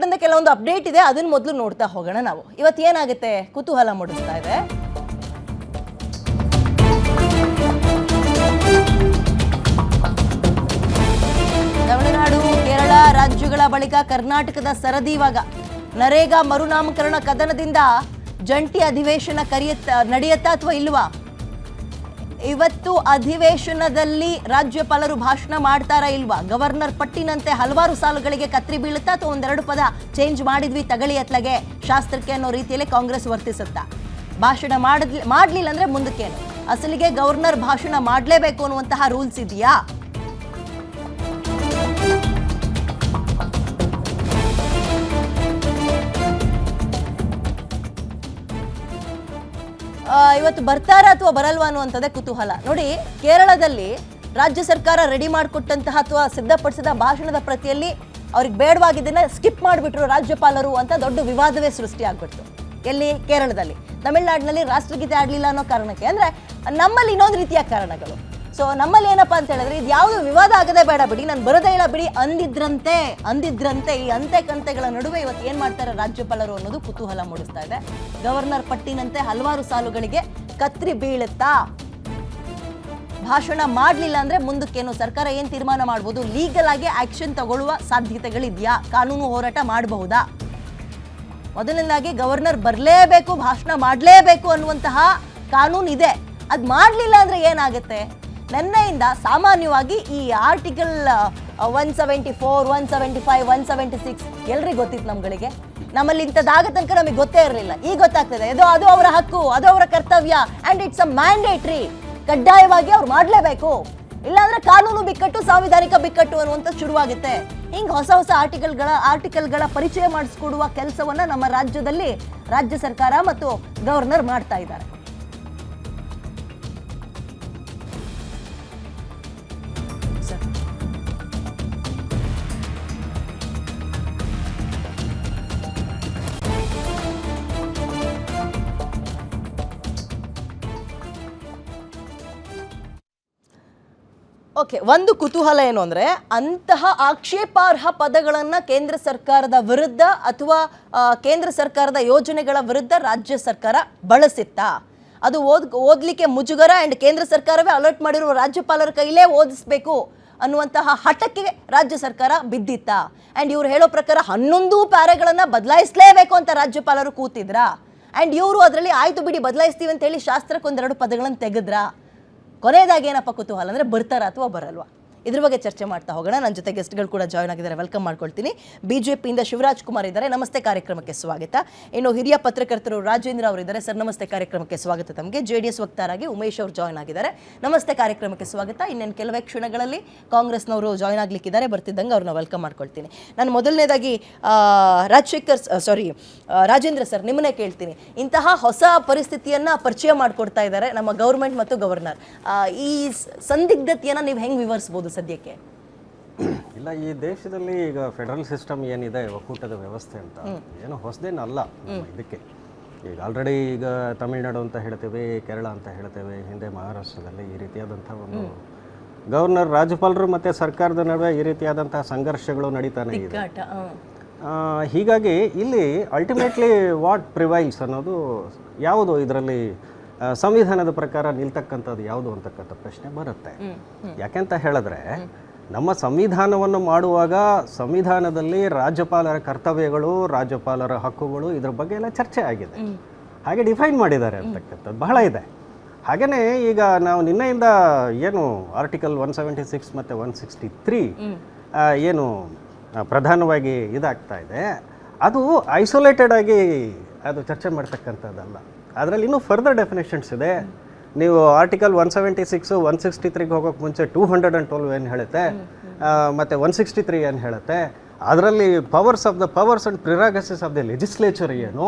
ಸಂಬಂಧಪಟ್ಟಂತೆ ಕೆಲವೊಂದು ಅಪ್ಡೇಟ್ ಇದೆ ಅದನ್ನ ಮೊದಲು ನೋಡ್ತಾ ಹೋಗೋಣ ನಾವು. ಇವತ್ತು ಏನಾಗುತ್ತೆ? ಕುತೂಹಲ ಮೂಡಿಸ್ತಾ ಇದೆ. ತಮಿಳುನಾಡು, ಕೇರಳ ರಾಜ್ಯಗಳ ಬಳಿಕ ಕರ್ನಾಟಕದ ಸರದಿ ಇವಾಗ. ನರೇಗಾ ಮರುನಾಮಕರಣ ಕದನದಿಂದ ಜಂಟಿ ಅಧಿವೇಶನ ಕರೆಯುತ್ತ, ನಡೆಯುತ್ತಾ ಅಥವಾ ಇಲ್ವಾ? ಇವತ್ತು ಅಧಿವೇಶನದಲ್ಲಿ ರಾಜ್ಯಪಾಲರು ಭಾಷಣ ಮಾಡ್ತಾರಾ ಇಲ್ವಾ? ಗವರ್ನರ್ ಪಟ್ಟಿನಂತೆ ಹಲವಾರು ಸಾಲುಗಳಿಗೆ ಕತ್ರಿ ಬೀಳುತ್ತಾ ಅಥವಾ ಒಂದೆರಡು ಪದ ಚೇಂಜ್ ಮಾಡಿದ್ವಿ, ತಗಳಿ ಅತ್ಲಗೆ ಶಾಸ್ತ್ರಕ್ಕೆ ಅನ್ನೋ ರೀತಿಯಲ್ಲಿ ಕಾಂಗ್ರೆಸ್ ವರ್ತಿಸುತ್ತಾ? ಭಾಷಣ ಮಾಡಿದ್ ಮಾಡ್ಲಿಲ್ಲ ಅಂದ್ರೆ ಮುಂದಕ್ಕೇನು? ಅಸಲಿಗೆ ಗವರ್ನರ್ ಭಾಷಣ ಮಾಡಲೇಬೇಕು ಅನ್ನುವಂತಹ ರೂಲ್ಸ್ ಇದೆಯಾ? ಇವತ್ತು ಬರ್ತಾರಾ ಅಥವಾ ಬರಲ್ವಾ ಅನ್ನುವಂಥದ್ದೇ ಕುತೂಹಲ. ನೋಡಿ, ಕೇರಳದಲ್ಲಿ ರಾಜ್ಯ ಸರ್ಕಾರ ರೆಡಿ ಮಾಡಿಕೊಟ್ಟಂತಹ ಅಥವಾ ಸಿದ್ಧಪಡಿಸಿದ ಭಾಷಣದ ಪ್ರತಿಯಲ್ಲಿ ಅವ್ರಿಗೆ ಬೇಡವಾಗಿದ್ದನ್ನ ಸ್ಕಿಪ್ ಮಾಡಿಬಿಟ್ರು ರಾಜ್ಯಪಾಲರು ಅಂತ ದೊಡ್ಡ ವಿವಾದವೇ ಸೃಷ್ಟಿ ಆಗ್ಬಿಡ್ತು. ಎಲ್ಲಿ? ಕೇರಳದಲ್ಲಿ. ತಮಿಳ್ನಾಡಿನಲ್ಲಿ ರಾಷ್ಟ್ರಗೀತೆ ಆಡಲಿಲ್ಲ ಅನ್ನೋ ಕಾರಣಕ್ಕೆ. ಅಂದ್ರೆ ನಮ್ಮಲ್ಲಿ ಇನ್ನೊಂದು ರೀತಿಯ ಕಾರಣಗಳು. ಸೊ ನಮ್ಮಲ್ಲಿ ಏನಪ್ಪಾ ಅಂತ ಹೇಳಿದ್ರೆ ಇದು ಯಾವುದು ವಿವಾದ ಆಗದೆ ಬೇಡ ಬಿಡಿ. ನಾನು ಬರೋದೇ ಇಲ್ಲ ಬಿಡಿ. ಅಂದಿದ್ರಂತೆ ಅಂದಿದ್ರಂತೆ ಈ ಅಂತೆ ಕಂತೆಗಳ ನಡುವೆ ಇವತ್ತು ಏನ್ ಮಾಡ್ತಾರೆ ರಾಜ್ಯಪಾಲರು ಅನ್ನೋದು ಕುತೂಹಲ ಮೂಡಿಸ್ತಾ ಇದೆ. ಗವರ್ನರ್ ಪಟ್ಟಿನಂತೆ ಹಲವಾರು ಸಾಲುಗಳಿಗೆ ಕತ್ರಿ ಬೀಳುತ್ತಾ? ಭಾಷಣ ಮಾಡಲಿಲ್ಲ ಅಂದ್ರೆ ಮುಂದಕ್ಕೇನು? ಸರ್ಕಾರ ಏನ್ ತೀರ್ಮಾನ ಮಾಡ್ಬೋದು? ಲೀಗಲ್ ಆಗಿ ಆಕ್ಷನ್ ತಗೊಳ್ಳುವ ಸಾಧ್ಯತೆಗಳಿದೆಯಾ? ಕಾನೂನು ಹೋರಾಟ ಮಾಡಬಹುದಾ? ಮೊದಲನೇದಾಗಿ ಗವರ್ನರ್ ಬರಲೇಬೇಕು, ಭಾಷಣ ಮಾಡಲೇಬೇಕು ಅನ್ನುವಂತಹ ಕಾನೂನು ಇದೆ ಅದು ಮಾಡಲಿಲ್ಲ ಅಂದ್ರೆ ಏನಾಗುತ್ತೆ? ನಿನ್ನೆಯಿಂದ ಸಾಮಾನ್ಯವಾಗಿ ಈ article one seventy four one seventy five one seventy six ಎಲ್ರಿಗೂ ಗೊತ್ತಿತ್ತು ನಮ್ಗಳಿಗೆ. ನಮ್ಮಲ್ಲಿ ಇಂಥದ್ದಾಗ ತನಕ ನಮಗೆ ಗೊತ್ತೇ ಇರಲಿಲ್ಲ. ಈಗ ಗೊತ್ತಾಗ್ತದೆ. ಅದು ಅದು ಅವರ ಹಕ್ಕು, ಅದು ಅವರ ಕರ್ತವ್ಯ ಆ್ಯಂಡ್ ಇಟ್ಸ್ ಅ ಮ್ಯಾಂಡೇಟ್ರಿ ಕಡ್ಡಾಯವಾಗಿ ಅವ್ರು ಮಾಡಲೇಬೇಕು. ಇಲ್ಲಾಂದ್ರೆ ಕಾನೂನು ಬಿಕ್ಕಟ್ಟು, ಸಾಂವಿಧಾನಿಕ ಬಿಕ್ಕಟ್ಟು ಅನ್ನುವಂಥ ಶುರುವಾಗುತ್ತೆ. ಹಿಂಗೆ ಹೊಸ ಹೊಸ ಆರ್ಟಿಕಲ್ಗಳ ಆರ್ಟಿಕಲ್ಗಳ ಪರಿಚಯ ಮಾಡಿಸ್ಕೊಡುವ ಕೆಲಸವನ್ನು ನಮ್ಮ ರಾಜ್ಯದಲ್ಲಿ ರಾಜ್ಯ ಸರ್ಕಾರ ಮತ್ತು ಗವರ್ನರ್ ಮಾಡ್ತಾ ಇದ್ದಾರೆ. ಓಕೆ, ಒಂದು ಕುತೂಹಲ ಏನು ಅಂದರೆ, ಅಂತಹ ಆಕ್ಷೇಪಾರ್ಹ ಪದಗಳನ್ನು ಕೇಂದ್ರ ಸರ್ಕಾರದ ವಿರುದ್ಧ ಅಥವಾ ಕೇಂದ್ರ ಸರ್ಕಾರದ ಯೋಜನೆಗಳ ವಿರುದ್ಧ ರಾಜ್ಯ ಸರ್ಕಾರ ಬಳಸಿತ್ತಾ? ಅದು ಓದ್, ಓದಲಿಕ್ಕೆ ಮುಜುಗರ ಆ್ಯಂಡ್ ಕೇಂದ್ರ ಸರ್ಕಾರವೇ ಅಲರ್ಟ್ ಮಾಡಿರುವ ರಾಜ್ಯಪಾಲರ ಕೈಲೇ ಓದಿಸ್ಬೇಕು ಅನ್ನುವಂತಹ ಹಠಕ್ಕೆ ರಾಜ್ಯ ಸರ್ಕಾರ ಬಿದ್ದಿತ್ತ? ಆ್ಯಂಡ್ ಇವರು ಹೇಳೋ ಪ್ರಕಾರ ಹನ್ನೊಂದು ಪ್ಯಾರೆಗಳನ್ನು ಬದಲಾಯಿಸಲೇಬೇಕು ಅಂತ ರಾಜ್ಯಪಾಲರು ಕೂತಿದ್ರಾ? ಆ್ಯಂಡ್ ಇವರು ಅದರಲ್ಲಿ ಆಯ್ತು ಬಿಡಿ, ಬದಲಾಯಿಸ್ತೀವಿ ಅಂತ ಹೇಳಿ ಶಾಸ್ತ್ರಕ್ಕೆ ಒಂದೆರಡು ಪದಗಳನ್ನು ತೆಗೆದ್ರಾ? ಕೊನೆಯದಾಗಿ ಏನಪ್ಪ ಕುತೂಹಲ ಅಂದರೆ ಬರ್ತಾರ ಅಥವಾ ಬರಲ್ವಾ? ಇದ್ರ ಬಗ್ಗೆ ಚರ್ಚೆ ಮಾಡ್ತಾ ಹೋಗೋಣ. ನನ್ನ ಜೊತೆ ಗೆಸ್ಟ್ಗಳು ಕೂಡ ಜಾಯ್ನ್ ಆಗಿದ್ದಾರೆ. ವೆಲ್ಕಮ್ ಮಾಡ್ಕೊಳ್ತೀನಿ. ಬಿಜೆಪಿಯಿಂದ ಶಿವರಾಜ್ ಕುಮಾರ್ ಇದ್ದಾರೆ. ನಮಸ್ತೆ ಕಾರ್ಯಕ್ರಮಕ್ಕೆ ಸ್ವಾಗತ. ಇನ್ನು ಹಿರಿಯ ಪತ್ರಕರ್ತರು ರಾಜೇಂದ್ರ ಅವರಿದ್ದಾರೆ ಸರ್, ನಮಸ್ತೆ ಕಾರ್ಯಕ್ರಮಕ್ಕೆ ಸ್ವಾಗತ ತಮಗೆ. ಜೆ ಡಿ ಎಸ್ ವಕ್ತಾರಾಗಿ ಉಮೇಶ್ ಅವರು ಜಾಯ್ನ್ ಆಗಿದ್ದಾರೆ. ನಮಸ್ತೆ ಕಾರ್ಯಕ್ರಮಕ್ಕೆ ಸ್ವಾಗತ. ಇನ್ನೇನು ಕೆಲವೇ ಕ್ಷಣಗಳಲ್ಲಿ ಕಾಂಗ್ರೆಸ್ನವರು ಜಾಯ್ನ್ ಆಗ್ಲಿಕ್ಕಿದ್ದಾರೆ. ಬರ್ತಿದ್ದಂಗೆ ಅವ್ರನ್ನ ವೆಲ್ಕಮ್ ಮಾಡ್ಕೊಳ್ತೀನಿ. ನಾನು ಮೊದಲನೇದಾಗಿ ರಾಜಶೇಖರ್ ಸಾರಿ ರಾಜೇಂದ್ರ ಸರ್, ನಿಮ್ಮನ್ನೇ ಕೇಳ್ತೀನಿ. ಇಂತಹ ಹೊಸ ಪರಿಸ್ಥಿತಿಯನ್ನ ಪರಿಚಯ ಮಾಡಿಕೊಡ್ತಾ ಇದ್ದಾರೆ ನಮ್ಮ ಗೌರ್ಮೆಂಟ್ ಮತ್ತು ಗವರ್ನರ್. ಈ ಸಂದಿಗ್ಧತೆಯನ್ನ ನೀವು ಹೆಂಗ್ ವಿವರಿಸ್ಬೋದು ಸದ್ಯಕ್ಕೆ? ಇಲ್ಲ ಈ ದೇಶದಲ್ಲಿ ಈಗ ಫೆಡರಲ್ ಸಿಸ್ಟಮ್ ಏನಿದೆ ಒಕ್ಕೂಟದ ವ್ಯವಸ್ಥೆ ಅಂತ ಏನು ಹೊಸದೇನಲ್ಲ ಇದಕ್ಕೆ. ಈಗ ಆಲ್ರೆಡಿ ಈಗ ತಮಿಳ್ನಾಡು ಅಂತ ಹೇಳ್ತೇವೆ ಕೇರಳ ಅಂತ ಹೇಳ್ತೇವೆ ಹಿಂದೆ ಮಹಾರಾಷ್ಟ್ರದಲ್ಲಿ ಈ ರೀತಿಯಾದಂಥ ಒಂದು ಗವರ್ನರ್ ರಾಜ್ಯಪಾಲರು ಮತ್ತು ಸರ್ಕಾರದ ನಡುವೆ ಈ ರೀತಿಯಾದಂಥ ಸಂಘರ್ಷಗಳು ನಡೀತಾನೆ ಇದೆ. ಹೀಗಾಗಿ ಇಲ್ಲಿ ಅಲ್ಟಿಮೇಟ್ಲಿ ವಾಟ್ ಪ್ರಿವೈಲ್ಸ್ ಅನ್ನೋದು ಯಾವುದು ಇದರಲ್ಲಿ ಸಂವಿಧಾನದ ಪ್ರಕಾರ ನಿಲ್ತಕ್ಕಂಥದ್ದು ಯಾವುದು ಅಂತಕ್ಕಂಥ ಪ್ರಶ್ನೆ ಬರುತ್ತೆ. ಯಾಕೆಂತ ಹೇಳಿದ್ರೆ ನಮ್ಮ ಸಂವಿಧಾನವನ್ನು ಮಾಡುವಾಗ ಸಂವಿಧಾನದಲ್ಲಿ ರಾಜ್ಯಪಾಲರ ಕರ್ತವ್ಯಗಳು ರಾಜ್ಯಪಾಲರ ಹಕ್ಕುಗಳು ಇದ್ರ ಬಗ್ಗೆ ಎಲ್ಲ ಚರ್ಚೆ ಆಗಿದೆ. ಹಾಗೆ ಡಿಫೈನ್ ಮಾಡಿದ್ದಾರೆ ಅಂತಕ್ಕಂಥದ್ದು ಬಹಳ ಇದೆ. ಹಾಗೆಯೇ ಈಗ ನಾವು ನಿನ್ನೆಯಿಂದ ಏನು ಆರ್ಟಿಕಲ್ ಒನ್ ಸೆವೆಂಟಿ ಸಿಕ್ಸ್ ಮತ್ತು ಒನ್ ಸಿಕ್ಸ್ಟಿ ತ್ರೀ ಏನು ಪ್ರಧಾನವಾಗಿ ಇದಾಗ್ತಾ ಇದೆ. ಅದು ಐಸೋಲೇಟೆಡ್ ಆಗಿ ಅದು ಚರ್ಚೆ ಮಾಡ್ತಕ್ಕಂಥದ್ದಲ್ಲ. ಅದರಲ್ಲಿ ಇನ್ನೂ ಫರ್ದರ್ ಡೆಫಿನೇಷನ್ಸ್ ಇದೆ. ನೀವು article one seventy six one sixty ತ್ರೀಗೆ ಹೋಗೋಕೆ ಮುಂಚೆ ಟೂ ಹಂಡ್ರೆಡ್ ಆ್ಯಂಡ್ ಟ್ವೆಲ್ವ್ ಏನು ಹೇಳುತ್ತೆ? ಮತ್ತು ಮತ್ತೆ ಒನ್ ಸಿಕ್ಸ್ಟಿ ತ್ರೀ ಏನು ಹೇಳುತ್ತೆ? ಅದರಲ್ಲಿ powers of the powers and prerogatives of the legislature ಏನು?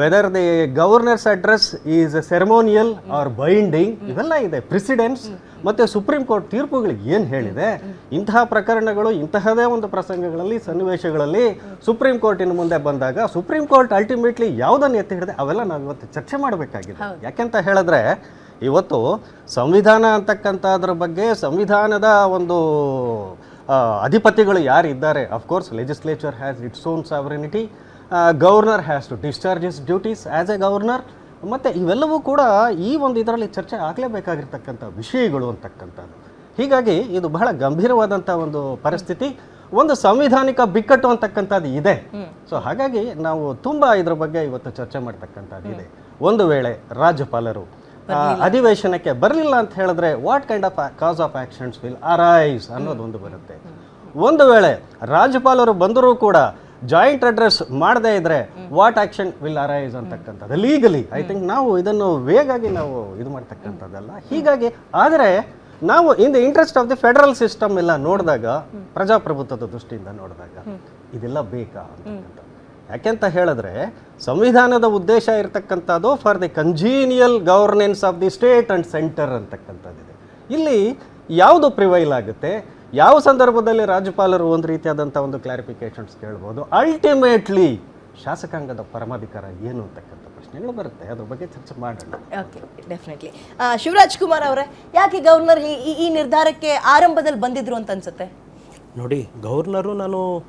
Whether the governor's address is ceremonial or binding ಇವೆಲ್ಲ ಇದೆ. ಪ್ರೆಸಿಡೆನ್ಸ್ ಮತ್ತು ಸುಪ್ರೀಂ ಕೋರ್ಟ್ ತೀರ್ಪುಗಳಿಗೆ ಏನು ಹೇಳಿದೆ? ಇಂತಹ ಪ್ರಕರಣಗಳು ಇಂತಹದೇ ಒಂದು ಪ್ರಸಂಗಗಳಲ್ಲಿ ಸನ್ನಿವೇಶಗಳಲ್ಲಿ ಸುಪ್ರೀಂ ಕೋರ್ಟಿನ ಮುಂದೆ ಬಂದಾಗ ಸುಪ್ರೀಂ ಕೋರ್ಟ್ ಅಲ್ಟಿಮೇಟ್ಲಿ ಯಾವುದನ್ನು ಎತ್ತಿ ಹಿಡಿದೆ? ಅವೆಲ್ಲ ನಾವು ಇವತ್ತು ಚರ್ಚೆ ಮಾಡಬೇಕಾಗಿದೆ. ಯಾಕೆಂತ ಹೇಳಿದ್ರೆ ಇವತ್ತು ಸಂವಿಧಾನ ಅಂತಕ್ಕಂಥದ್ರ ಬಗ್ಗೆ ಸಂವಿಧಾನದ ಒಂದು ಅಧಿಪತಿಗಳು ಯಾರು ಇದ್ದಾರೆ? Of course legislature has its own sovereignty governor has to discharge his duties as a governor ಮತ್ತು ಇವೆಲ್ಲವೂ ಕೂಡ ಈ ಒಂದು ಇದರಲ್ಲಿ ಚರ್ಚೆ ಆಗಲೇಬೇಕಾಗಿರ್ತಕ್ಕಂಥ ವಿಷಯಗಳು ಅಂತಕ್ಕಂಥದ್ದು. ಹೀಗಾಗಿ ಇದು ಬಹಳ ಗಂಭೀರವಾದಂಥ ಒಂದು ಪರಿಸ್ಥಿತಿ. ಒಂದು ಸಂವಿಧಾನಿಕ ಬಿಕ್ಕಟ್ಟು ಅಂತಕ್ಕಂಥದ್ದು ಇದೆ. ಸೊ ಹಾಗಾಗಿ ನಾವು ತುಂಬ ಇದ್ರ ಬಗ್ಗೆ ಇವತ್ತು ಚರ್ಚೆ ಮಾಡ್ತಕ್ಕಂಥದ್ದು ಇದೆ. ಒಂದು ವೇಳೆ ರಾಜ್ಯಪಾಲರು ಅಧಿವೇಶನಕ್ಕೆ ಬರಲಿಲ್ಲ ಅಂತ ಹೇಳಿದ್ರೆ what kind of course of actions will arise ಅನ್ನೋದೊಂದು ಬರುತ್ತೆ. ಒಂದು ವೇಳೆ ರಾಜ್ಯಪಾಲರು ಬಂದರೂ ಕೂಡ ಜಾಯಿಂಟ್ ಅಡ್ರೆಸ್ ಮಾಡದೇ ಇದ್ರೆ ವಾಟ್ ಆಕ್ಷನ್ ವಿಲ್ ಅರೈಸ್ ಅಂತಕ್ಕಂಥದ್ದು. ಲೀಗಲಿ ಐ ಥಿಂಕ್ ನಾವು ಇದನ್ನು ವೇಗಾಗಿ ನಾವು ಇದು ಮಾಡ್ತಕ್ಕಂಥದ್ದಲ್ಲ. ಹೀಗಾಗಿ ಆದರೆ ನಾವು in the interest of the federal system ಎಲ್ಲ ನೋಡಿದಾಗ ಪ್ರಜಾಪ್ರಭುತ್ವದ ದೃಷ್ಟಿಯಿಂದ ನೋಡಿದಾಗ ಇದೆಲ್ಲ ಬೇಕಾ ಅಂತಕ್ಕಂಥದ್ದು. ಯಾಕೆಂತ ಹೇಳಿದ್ರೆ ಸಂವಿಧಾನದ ಉದ್ದೇಶ ಇರತಕ್ಕಂಥದ್ದು for the congenial governance of the state and centre ಅಂತಕ್ಕಂಥದ್ದಿದೆ. ಇಲ್ಲಿ ಯಾವುದು ಪ್ರಿವೈಲ್ ಆಗುತ್ತೆ? ಯಾವ ಸಂದರ್ಭದಲ್ಲಿ ರಾಜ್ಯಪಾಲರು ಒಂದು ರೀತಿಯಾದಂಥ ಒಂದು ಕ್ಲಾರಿಫಿಕೇಶನ್ಸ್ ಕೇಳ್ಬೋದು? ಅಲ್ಟಿಮೇಟ್ಲಿ ಶಾಸಕಾಂಗದ ಪರಮಾಧಿಕಾರ ಏನು ಅಂತಕ್ಕಂಥ ಪ್ರಶ್ನೆಗಳು ಬರುತ್ತೆ. ಅದ್ರ ಬಗ್ಗೆ ಚರ್ಚೆ ಮಾಡೋಣ. ಓಕೆ ಡೆಫಿನೆಟ್ಲಿ ಶಿವರಾಜ್ ಕುಮಾರ್ ಅವರೇ ಯಾಕೆ ಗವರ್ನರ್ ಈ ಈ- ಈ ನಿರ್ಧಾರಕ್ಕೆ ಆರಂಭದಲ್ಲಿ ಬಂದಿದ್ರು ಅಂತ ಅನ್ಸುತ್ತೆ? ನೋಡಿ ಗವರ್ನರು ನಾನು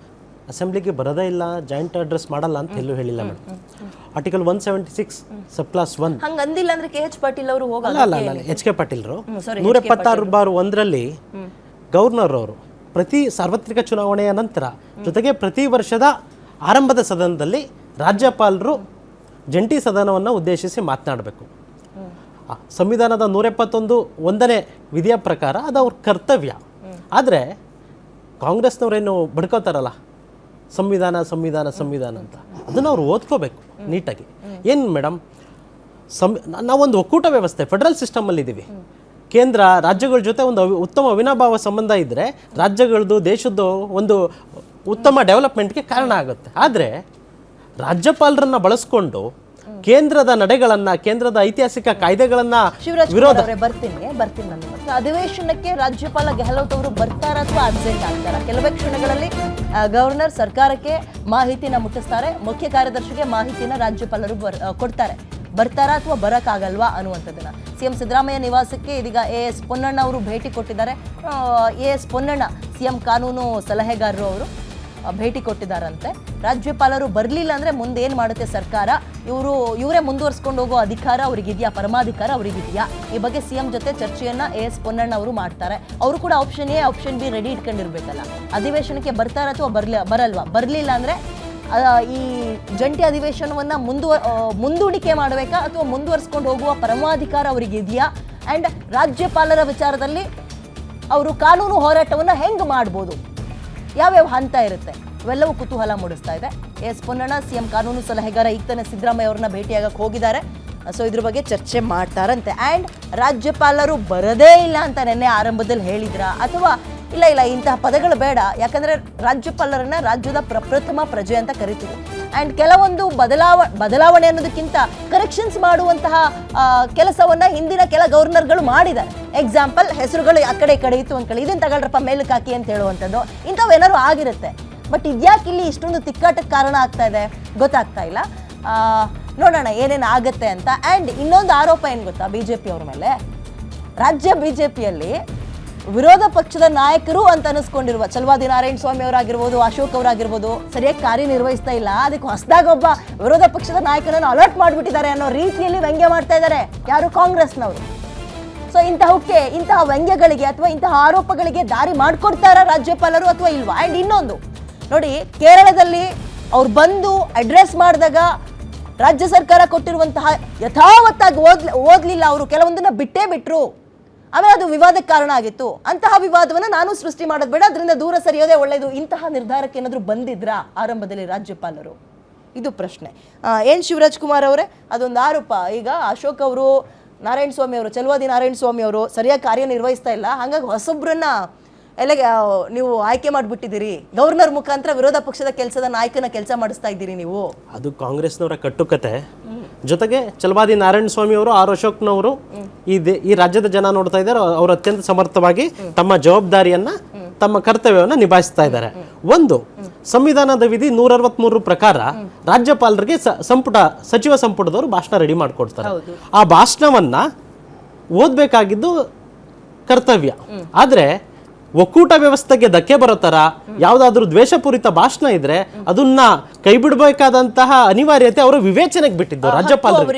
ಅಸೆಂಬ್ಲಿಗೆ ಬರೋದೇ ಇಲ್ಲ ಜಾಯಿಂಟ್ ಅಡ್ರೆಸ್ ಮಾಡಲ್ಲ ಅಂತ ಎಲ್ಲೂ ಹೇಳಿಲ್ಲ madam. Article one seventy six sub clause one ಹಂಗ ಅಂದಿಲ್ಲ ಅಂದ್ರೆ ಕೆ ಎಚ್ ಪಾಟೀಲ್ ಅವರು ಹೋಗಲ್ಲ ಅಲ್ಲ ಅಲ್ಲ ಎಚ್ ಕೆ ಪಾಟೀಲ್ರು. ನೂರ ಎಪ್ಪತ್ತಾರು ಬಾರು ಒಂದರಲ್ಲಿ ಗವರ್ನರ್ ಅವರು ಪ್ರತಿ ಸಾರ್ವತ್ರಿಕ ಚುನಾವಣೆಯ ನಂತರ ಜೊತೆಗೆ ಪ್ರತಿ ವರ್ಷದ ಆರಂಭದ ಸದನದಲ್ಲಿ ರಾಜ್ಯಪಾಲರು ಜಂಟಿ ಸದನವನ್ನು ಉದ್ದೇಶಿಸಿ ಮಾತನಾಡಬೇಕು. ಸಂವಿಧಾನದ ನೂರ ಎಪ್ಪತ್ತೊಂದು ಒಂದನೇ ವಿಧಿಯ ಪ್ರಕಾರ ಅದು ಅವ್ರ ಕರ್ತವ್ಯ. ಆದರೆ ಕಾಂಗ್ರೆಸ್ನವರೇನು ಬಡ್ಕೋತಾರಲ್ಲ? ಸಂವಿಧಾನ ಸಂವಿಧಾನ ಸಂವಿಧಾನ ಅಂತ. ಅದನ್ನು ಅವ್ರು ಓದ್ಕೋಬೇಕು ನೀಟಾಗಿ. ಏನು ಮೇಡಮ್? ಸಂ, ನಾವೊಂದು ಒಕ್ಕೂಟ ವ್ಯವಸ್ಥೆ, ಫೆಡರಲ್ ಸಿಸ್ಟಮಲ್ಲಿ ಇದ್ದೀವಿ ಕೇಂದ್ರ, ರಾಜ್ಯಗಳ ಜೊತೆ ಒಂದು ಉತ್ತಮ ಅವಿನಾಭಾವ ಸಂಬಂಧ ಇದ್ದರೆ ರಾಜ್ಯಗಳದ್ದು ದೇಶದ್ದು ಒಂದು ಉತ್ತಮ ಡೆವಲಪ್ಮೆಂಟ್ಗೆ ಕಾರಣ ಆಗುತ್ತೆ. ಆದರೆ, ರಾಜ್ಯಪಾಲರನ್ನು ಬಳಸ್ಕೊಂಡು ಕೇಂದ್ರದ ನಡೆಗಳನ್ನ ಕೇಂದ್ರದ ಐತಿಹಾಸಿಕ ಕಾಯ್ದೆಗಳನ್ನ ವಿರೋಧ ಬರ್ತೀನಿ ಬರ್ತೀನಿ ನಾನು ಅಧಿವೇಶನಕ್ಕೆ ರಾಜ್ಯಪಾಲ ಗೆಹ್ಲೋಟ್ ಅವರು ಬರ್ತಾರ ಅಥವಾ ಅಬ್ಸೆಂಟ್ ಆಗ್ತಾರ? ಕೆಲವೇ ಕ್ಷಣಗಳಲ್ಲಿ ಗವರ್ನರ್ ಸರ್ಕಾರಕ್ಕೆ ಮಾಹಿತಿನ ಮುಟ್ಟಿಸ್ತಾರೆ. ಮುಖ್ಯ ಕಾರ್ಯದರ್ಶಿಗೆ ಮಾಹಿತಿನ ರಾಜ್ಯಪಾಲರು ಬರ್ ಕೊಡ್ತಾರೆ. ಬರ್ತಾರಾ ಅಥವಾ ಬರಕ್ಕಾಗಲ್ವಾ ಅನ್ನುವಂಥದ್ದನ್ನ. ಸಿಎಂ ಸಿದ್ದರಾಮಯ್ಯ ನಿವಾಸಕ್ಕೆ ಇದೀಗ ಎ ಎಸ್ ಪೊನ್ನಣ್ಣ ಅವರು ಭೇಟಿ ಕೊಟ್ಟಿದ್ದಾರೆ. ಎ ಎಸ್ ಪೊನ್ನಣ್ಣ ಸಿಎಂ ಕಾನೂನು ಸಲಹೆಗಾರರು ಅವರು. ಭೇಟಿ ಕೊಟ್ಟಿದ್ದಾರಂತೆ. ರಾಜ್ಯಪಾಲರು ಬರಲಿಲ್ಲ ಅಂದರೆ ಮುಂದೆ ಏನು ಮಾಡುತ್ತೆ ಸರ್ಕಾರ? ಇವರು, ಇವರೇ ಮುಂದುವರ್ಸ್ಕೊಂಡು ಹೋಗೋ ಅಧಿಕಾರ ಅವರಿಗಿದೆಯಾ? ಪರಮಾಧಿಕಾರ ಅವರಿಗಿದೆಯಾ? ಈ ಬಗ್ಗೆ ಸಿಎಂ ಜೊತೆ ಚರ್ಚೆಯನ್ನು ಎ ಎಸ್ ಪೊನ್ನಣ್ಣ ಅವರು ಮಾಡ್ತಾರೆ. ಅವರು ಕೂಡ option A option B ready ಇಟ್ಕೊಂಡಿರ್ಬೇಕಲ್ಲ. ಅಧಿವೇಶನಕ್ಕೆ ಬರ್ತಾರ ಅಥವಾ ಬರಲಿ, ಬರಲ್ವಾ? ಬರಲಿಲ್ಲ ಅಂದರೆ ಈ ಜಂಟಿ ಅಧಿವೇಶನವನ್ನು ಮುಂದುವ ಮುಂದೂಡಿಕೆ ಮಾಡಬೇಕಾ ಅಥವಾ ಮುಂದುವರ್ಸ್ಕೊಂಡು ಹೋಗುವ ಪರಮಾಧಿಕಾರ ಅವರಿಗಿದೆಯಾ? ಆ್ಯಂಡ್ ರಾಜ್ಯಪಾಲರ ವಿಚಾರದಲ್ಲಿ ಅವರು ಕಾನೂನು ಹೋರಾಟವನ್ನು ಹೆಂಗೆ ಮಾಡ್ಬೋದು? ಯಾವ್ಯಾವ ಹಂತ ಇರುತ್ತೆ? ಇವೆಲ್ಲವೂ ಕುತೂಹಲ ಮೂಡಿಸ್ತಾ ಇದೆ. ಎಸ್ ಪೊನ್ನಣ್ಣ, ಸಿಎಂ ಕಾನೂನು ಸಲಹೆಗಾರ ಈಗ ತಾನೇ ಸಿದ್ದರಾಮಯ್ಯ ಅವ್ರನ್ನ ಭೇಟಿಯಾಗಕ್ಕೆ ಹೋಗಿದ್ದಾರೆ. ಸೊ ಇದ್ರ ಬಗ್ಗೆ ಚರ್ಚೆ ಮಾಡ್ತಾರಂತೆ. ಆ್ಯಂಡ್ ರಾಜ್ಯಪಾಲರು ಬರದೇ ಇಲ್ಲ ಅಂತ ನೆನ್ನೆ ಆರಂಭದಲ್ಲಿ ಹೇಳಿದ್ರ? ಅಥವಾ ಇಲ್ಲ ಇಲ್ಲ, ಇಂತಹ ಪದಗಳು ಬೇಡ. ಯಾಕಂದ್ರೆ ರಾಜ್ಯಪಾಲರನ್ನ ರಾಜ್ಯದ ಪ್ರಪ್ರಥಮ ಪ್ರಜೆ ಅಂತ ಕರಿತೀವಿ. ಆ್ಯಂಡ್ ಕೆಲವೊಂದು ಬದಲಾವ, ಬದಲಾವಣೆ ಅನ್ನೋದಕ್ಕಿಂತ ಕರೆಕ್ಷನ್ಸ್ ಮಾಡುವಂತಹ ಕೆಲಸವನ್ನು ಹಿಂದಿನ ಕೆಲ ಗವರ್ನರ್ಗಳು ಮಾಡಿದ್ದಾರೆ. ಎಕ್ಸಾಂಪಲ್ ಹೆಸರುಗಳು ಆ ಕಡೆ ಕಡೆ ಇತ್ತು ಅಂದ್ಕೊಳ್ಳಿ. ಇದನ್ನು ತಗೊಳ್ರಪ್ಪ, ಮೇಲಕ್ಕೆ ಹಾಕಿ ಅಂತ ಹೇಳುವಂಥದ್ದು. ಇಂಥವೇನಾದ್ರು ಆಗಿರುತ್ತೆ. ಬಟ್ ಇದ್ಯಾಕೆ ಇಲ್ಲಿ ಇಷ್ಟೊಂದು ತಿಕ್ಕಾಟಕ್ಕೆ ಕಾರಣ ಆಗ್ತಾ ಇದೆ? ಗೊತ್ತಾಗ್ತಾ ಇಲ್ಲ. ನೋಡೋಣ ಏನೇನು ಆಗುತ್ತೆ ಅಂತ. ಆ್ಯಂಡ್ ಇನ್ನೊಂದು ಆರೋಪ ಏನು ಗೊತ್ತಾ? ಬಿ ಜೆ ಪಿ ಅವ್ರ ಮೇಲೆ. ರಾಜ್ಯ ಬಿ ಜೆ ಪಿಯಲ್ಲಿ ವಿರೋಧ ಪಕ್ಷದ ನಾಯಕರು ಅಂತ ಅನಿಸ್ಕೊಂಡಿರುವ ಚಲವಾದಿ ನಾರಾಯಣ ಸ್ವಾಮಿ ಅವರಾಗಿರ್ಬೋದು, ಅಶೋಕ್ ಅವರಾಗಿರ್ಬೋದು, ಸರಿಯಾಗಿ ಕಾರ್ಯನಿರ್ವಹಿಸ್ತಾ ಇಲ್ಲ. ಅದಕ್ಕೆ ಹೊಸದಾಗ ಒಬ್ಬ ವಿರೋಧ ಪಕ್ಷದ ನಾಯಕನನ್ನು ಅಲರ್ಟ್ ಮಾಡಿಬಿಟ್ಟಿದ್ದಾರೆ ಅನ್ನೋ ರೀತಿಯಲ್ಲಿ ವ್ಯಂಗ್ಯ ಮಾಡ್ತಾ ಇದ್ದಾರೆ. ಯಾರು? ಕಾಂಗ್ರೆಸ್ನವರು. ಸೊ ಇಂತಹಕ್ಕೆ, ಇಂತಹ ವ್ಯಂಗ್ಯಗಳಿಗೆ ಅಥವಾ ಇಂತಹ ಆರೋಪಗಳಿಗೆ ದಾರಿ ಮಾಡಿಕೊಡ್ತಾರ ರಾಜ್ಯಪಾಲರು ಅಥವಾ ಇಲ್ವಾ? ಆ್ಯಂಡ್ ಇನ್ನೊಂದು, ನೋಡಿ, ಕೇರಳದಲ್ಲಿ ಅವ್ರು ಬಂದು ಅಡ್ರೆಸ್ ಮಾಡಿದಾಗ ರಾಜ್ಯ ಸರ್ಕಾರ ಕೊಟ್ಟಿರುವಂತಹ ಯಥಾವತ್ತಾಗಿ ಓದ್ ಓದ್ಲಿಲ್ಲ. ಅವರು ಕೆಲವೊಂದನ್ನ ಬಿಟ್ಟೇ ಬಿಟ್ರು. ಆಮೇಲೆ ಅದು ವಿವಾದಕ್ಕೆ ಕಾರಣ ಆಗಿತ್ತು. ಅಂತಹ ವಿವಾದವನ್ನು ನಾನು ಸೃಷ್ಟಿ ಮಾಡೋದು ಬೇಡ, ಅದರಿಂದ ದೂರ ಸರಿಯೋದೇ ಒಳ್ಳೆಯದು ಇಂತಹ ನಿರ್ಧಾರಕ್ಕೆ ಏನಾದರೂ ಬಂದಿದ್ರಾ ಆರಂಭದಲ್ಲಿ ರಾಜ್ಯಪಾಲರು? ಇದು ಪ್ರಶ್ನೆ. ಏನ್ ಶಿವರಾಜ್ ಕುಮಾರ್ ಅವರೇ, ಅದೊಂದು ಆರೋಪ. ಈಗ ಅಶೋಕ್ ಅವರು, ನಾರಾಯಣ ಸ್ವಾಮಿ ಅವರು ಚಲುವಾದಿ ನಾರಾಯಣ ಸ್ವಾಮಿ ಅವರು ಸರಿಯಾಗಿ ಕಾರ್ಯನಿರ್ವಹಿಸ್ತಾ ಇಲ್ಲ. ಹಾಗಾಗಿ ಹೊಸೊಬ್ಬರನ್ನ ಎಲ್ಲ ನೀವು ಆಯ್ಕೆ ಮಾಡಿಬಿಟ್ಟಿದ್ದೀರಿ. ಗವರ್ನರ್ ಮುಖಾಂತರ ವಿರೋಧ ಪಕ್ಷದ ಕೆಲಸದ ನಾಯಕನ ಕೆಲಸ ಮಾಡಿಸ್ತಾ ಇದ್ದೀರಿ ನೀವು. ಅದು ಕಾಂಗ್ರೆಸ್ನವರ ಕಟ್ಟುಕತೆ. ಜೊತೆಗೆ ಚಲವಾದಿ ನಾರಾಯಣ ಸ್ವಾಮಿ ಅವರು ಆರ್ ಅಶೋಕ್ನವರು ಈ ದೇ ಈ ರಾಜ್ಯದ ಜನ ನೋಡ್ತಾ ಇದ್ದಾರೆ. ಅವರು ಅತ್ಯಂತ ಸಮರ್ಥವಾಗಿ ತಮ್ಮ ಜವಾಬ್ದಾರಿಯನ್ನ ತಮ್ಮ ಕರ್ತವ್ಯವನ್ನು ನಿಭಾಯಿಸ್ತಾ ಇದ್ದಾರೆ. ಒಂದು ಸಂವಿಧಾನದ ವಿಧಿ ನೂರ ಅರವತ್ಮೂರು ಪ್ರಕಾರ ರಾಜ್ಯಪಾಲರಿಗೆ ಸಂಪುಟ ಸಚಿವ ಸಂಪುಟದವರು ಭಾಷಣ ರೆಡಿ ಮಾಡಿಕೊಡ್ತಾರೆ. ಆ ಭಾಷಣವನ್ನ ಓದಬೇಕಾಗಿದ್ದು ಕರ್ತವ್ಯ. ಆದರೆ ಒಕ್ಕೂಟ ವ್ಯವಸ್ಥೆಗೆ ಧಕ್ಕೆ ಬರೋ ತರ ಯಾವ್ದಾದ್ರು ದ್ವೇಷಪೂರಿತ ಭಾಷಣ ಇದ್ರೆ ಅದನ್ನ ಕೈ ಬಿಡಬೇಕಾದಂತಹ ಅನಿವಾರ್ಯತೆ ಅವರು ವಿವೇಚನೆಗೆ ಬಿಟ್ಟಿದ್ದು ರಾಜ್ಯಪಾಲರು